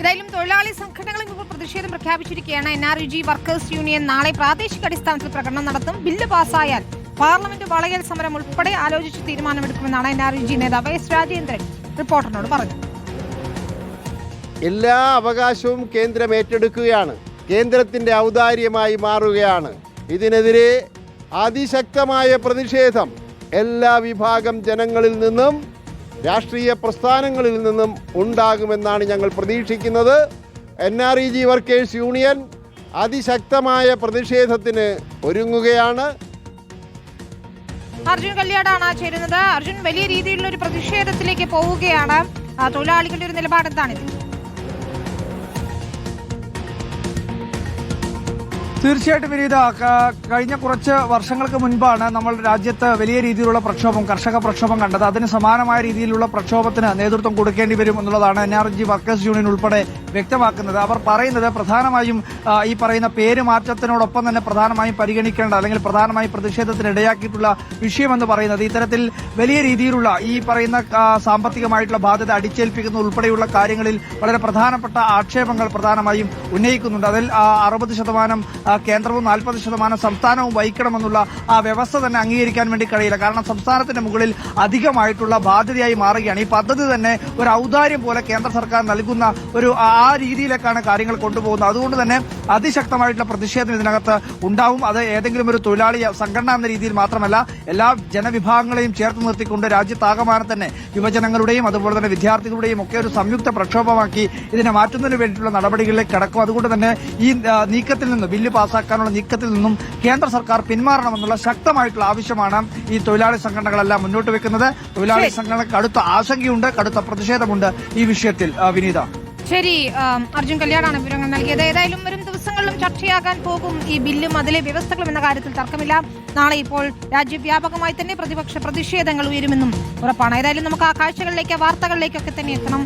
ഏതായാലും തൊഴിലാളി സംഘടനകളും ഇപ്പോൾ പ്രതിഷേധം പ്രഖ്യാപിച്ചിരിക്കുകയാണ്. N R U G workers union നാളെ പ്രാദേശിക അടിസ്ഥാനത്തിൽ പ്രകടനം നടത്തും. ബില്ല് പാസ്സായാൽ പാർലമെന്റ് വളയൽ സമരം ഉൾപ്പെടെ ആലോചിച്ച് തീരുമാനമെടുക്കുമെന്നാണ് എൻ ആർ യു ജി നേതാവ് എസ് രാജേന്ദ്രൻ റിപ്പോർട്ടറിനോട് പറഞ്ഞു എല്ലാ അവകാശവും കേന്ദ്രം ഏറ്റെടുക്കുകയാണ്. കേന്ദ്രത്തിന്റെ ഔദാര്യമായി മാറുകയാണ്. ഇതിനെതിരെ അതിശക്തമായ പ്രതിഷേധം എല്ലാ വിഭാഗം ജനങ്ങളിൽ നിന്നും രാഷ്ട്രീയ പ്രസ്ഥാനങ്ങളിൽ നിന്നും ഉണ്ടാകുമെന്നാണ് ഞങ്ങൾ പ്രതീക്ഷിക്കുന്നത്. N R E G workers union അതിശക്തമായ പ്രതിഷേധത്തിന് ഒരുങ്ങുകയാണ്. അർജുൻ കല്യാടാണ് ചേരുന്നത്. അർജുൻ വലിയ രീതിയിലുള്ള ഒരു പ്രതിഷേധത്തിലേക്ക് പോവുകയാണ്. തൊഴിലാളികളുടെ ഒരു നിലപാട് തീർച്ചയായിട്ടും വിനീത കഴിഞ്ഞ കുറച്ച് വർഷങ്ങൾക്ക് മുൻപാണ് നമ്മൾ രാജ്യത്ത് വലിയ രീതിയിലുള്ള പ്രക്ഷോഭം കർഷക പ്രക്ഷോഭം കണ്ടത്. അതിന് സമാനമായ രീതിയിലുള്ള പ്രക്ഷോഭത്തിന് നേതൃത്വം കൊടുക്കേണ്ടി വരും എന്നുള്ളതാണ് N R G workers union ഉൾപ്പെടെ വ്യക്തമാക്കുന്നത്. അവർ പറയുന്നത് പ്രധാനമായും ഈ പറയുന്ന പേര് മാറ്റത്തിനോടൊപ്പം തന്നെ പ്രധാനമായും പരിഗണിക്കേണ്ട അല്ലെങ്കിൽ പ്രധാനമായും പ്രതിഷേധത്തിന് ഇടയാക്കിയിട്ടുള്ള വിഷയമെന്ന് പറയുന്നത് ഇത്തരത്തിൽ വലിയ രീതിയിലുള്ള ഈ പറയുന്ന സാമ്പത്തികമായിട്ടുള്ള ബാധ്യത അടിച്ചേൽപ്പിക്കുന്ന ഉൾപ്പെടെയുള്ള കാര്യങ്ങളിൽ വളരെ പ്രധാനപ്പെട്ട ആക്ഷേപങ്ങൾ പ്രധാനമായും ഉന്നയിക്കുന്നുണ്ട്. അതിൽ അറുപത് ശതമാനം കേന്ദ്രവും നാൽപ്പത് ശതമാനം സംസ്ഥാനവും വഹിക്കണമെന്നുള്ള ആ വ്യവസ്ഥ തന്നെ അംഗീകരിക്കാൻ വേണ്ടി കഴിയില്ല. കാരണം സംസ്ഥാനത്തിന്റെ മുകളിൽ അധികമായിട്ടുള്ള ബാധ്യതയായി മാറുകയാണ്. ഈ പദ്ധതി തന്നെ ഒരു ഔദാര്യം പോലെ കേന്ദ്ര സർക്കാർ നൽകുന്ന ഒരു ആ രീതിയിലേക്കാണ് കാര്യങ്ങൾ കൊണ്ടുപോകുന്നത്. അതുകൊണ്ട് തന്നെ അതിശക്തമായിട്ടുള്ള പ്രതിഷേധം ഇതിനകത്ത് ഉണ്ടാവും. അത് ഏതെങ്കിലും ഒരു തൊഴിലാളി സംഘടന എന്ന രീതിയിൽ മാത്രമല്ല എല്ലാ ജനവിഭാഗങ്ങളെയും ചേർത്ത് നിർത്തിക്കൊണ്ട് രാജ്യത്താകമാനം തന്നെ യുവജനങ്ങളുടെയും അതുപോലെ തന്നെ വിദ്യാർത്ഥികളുടെയും ഒക്കെ ഒരു സംയുക്ത പ്രക്ഷോഭമാക്കി ഇതിനെ മാറ്റുന്നതിന് വേണ്ടിയിട്ടുള്ള നടപടികളിലേക്ക് കടക്കും. അതുകൊണ്ട് തന്നെ ഈ നീക്കത്തിൽ നിന്ന് ബില്ല് പാസ്സാക്കാനുള്ള നീക്കത്തിൽ നിന്നും കേന്ദ്ര സർക്കാർ പിന്മാറണമെന്നുള്ള ശക്തമായിട്ടുള്ള ആവശ്യമാണ് ഈ തൊഴിലാളി സംഘടനകളെല്ലാം മുന്നോട്ട് വെക്കുന്നത്. തൊഴിലാളി സംഘടനകൾക്ക് കടുത്ത ആശങ്കയുണ്ട് കടുത്ത പ്രതിഷേധമുണ്ട് ഈ വിഷയത്തിൽ വിനീത. ശരി അർജുൻ കല്യാണാണ് വിവരങ്ങൾ നൽകിയത്. ഏതായാലും വരും ദിവസങ്ങളിലും ചർച്ചയാകാൻ പോകും ഈ ബില്ലും അതിലെ വ്യവസ്ഥകളും എന്ന കാര്യത്തിൽ തർക്കമില്ല. നാളെ ഇപ്പോൾ രാജ്യവ്യാപകമായി തന്നെ പ്രതിപക്ഷ പ്രതിഷേധങ്ങൾ ഉയരുമെന്നും ഉറപ്പാണ്. ഏതായാലും നമുക്ക് ആ കാഴ്ചകളിലേക്ക് വാർത്തകളിലേക്കൊക്കെ തന്നെ എത്തണം.